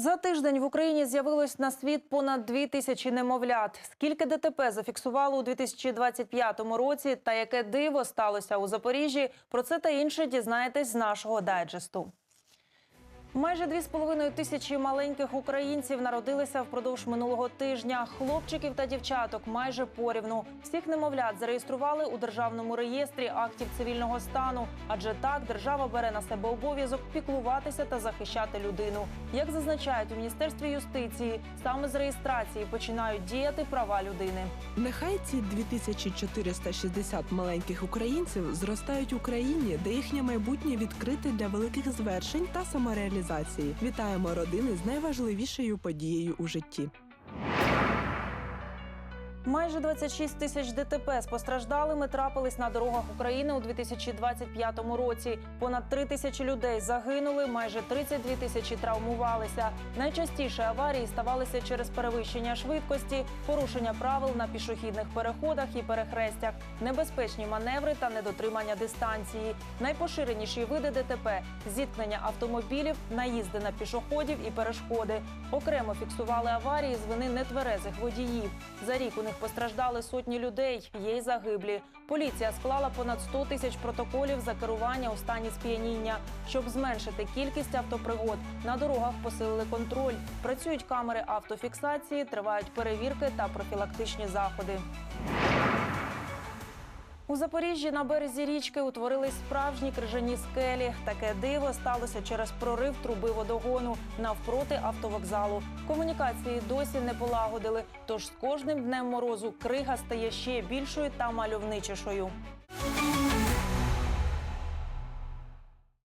За тиждень в Україні з'явилось на світ понад дві тисячі немовлят. Скільки ДТП зафіксувало у 2025 році, та яке диво сталося у Запоріжжі? Про це та інше дізнаєтесь з нашого дайджесту. Майже дві з половиною тисячі маленьких українців народилися впродовж минулого тижня. Хлопчиків та дівчаток майже порівну. Всіх немовлят зареєстрували у державному реєстрі актів цивільного стану, адже так держава бере на себе обов'язок піклуватися та захищати людину. Як зазначають у міністерстві юстиції, саме з реєстрації починають діяти права людини. Нехай ці 2460 маленьких українців зростають в Україні, де їхнє майбутнє відкрите для великих звершень та самореалізації. Вітаємо родини з найважливішою подією у житті. Майже 26 тисяч ДТП з постраждалими трапились на дорогах України у 2025 році. Понад 3 тисячі людей загинули, майже 32 тисячі травмувалися. Найчастіше аварії ставалися через перевищення швидкості, порушення правил на пішохідних переходах і перехрестях, небезпечні маневри та недотримання дистанції. Найпоширеніші види ДТП зіткнення автомобілів, наїзди на пішоходів і перешкоди. Окремо фіксували аварії з вини нетверезих водіїв. За рік у них постраждали сотні людей, є й загиблі. Поліція склала понад 100 тисяч протоколів за керування у стані сп'яніння. Щоб зменшити кількість автопригод, на дорогах посилили контроль. Працюють камери автофіксації, тривають перевірки та профілактичні заходи. У Запоріжжі на березі річки утворились справжні крижані скелі. Таке диво сталося через прорив труби водогону навпроти автовокзалу. Комунікації досі не полагодили. Тож з кожним днем морозу крига стає ще більшою та мальовничішою.